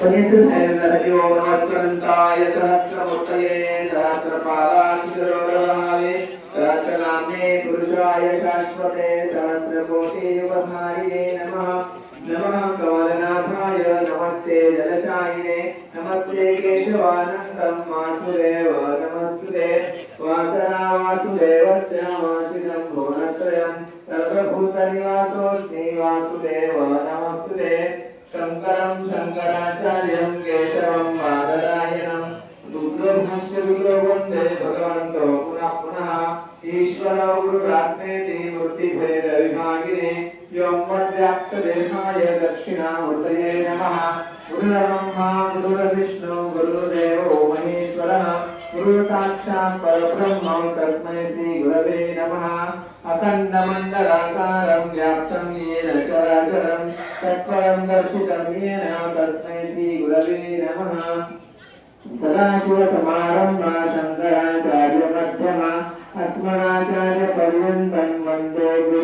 पुनितयो नमस्करन्ताय सहस्रमूर्तये सहस्रपादाक्षिरोगभावे सहस्रनाम्ने पुरुषाय शाश्वते सहस्रकोटियुगधारिणे नमः. नमः कमलनाथाय नमस्ते जलशायिने नमस्ते केशवानन्दं वासुदेव नमस्ते वासना वासुदेवस्य वासिनं भुवनत्रयं सर्वभूतनिवासोऽस्मि वासुदेव नमस्ते శంకరాచార్యం కేశవం బాదరాయణం దుర్లభంలో వందే భగవంతో పునః పునః ఈశ్వర గురురాత్మేతి వృత్తిభేద విభాగిని వ్యోమవ్యాప్తదేహాయ దక్షిణామూర్తయే నమ గురుర్బ్రహ్మా గురుర్విష్ణు గురుదేవో మహేశ్వర గురు పరబ్రహ్మం తస్మై శ్రీ గురవే నమ అఖండమండలాకారం వ్యాప్తం ఏన చ चराचरं तत्परं दर्शितं येन तस्मै श्रीगुरवे नमः। सदाशिवसमारम्भा शङ्कराचार्यमध्यमा अस्मदाचार्यपर्यन्तं वंदे गुरु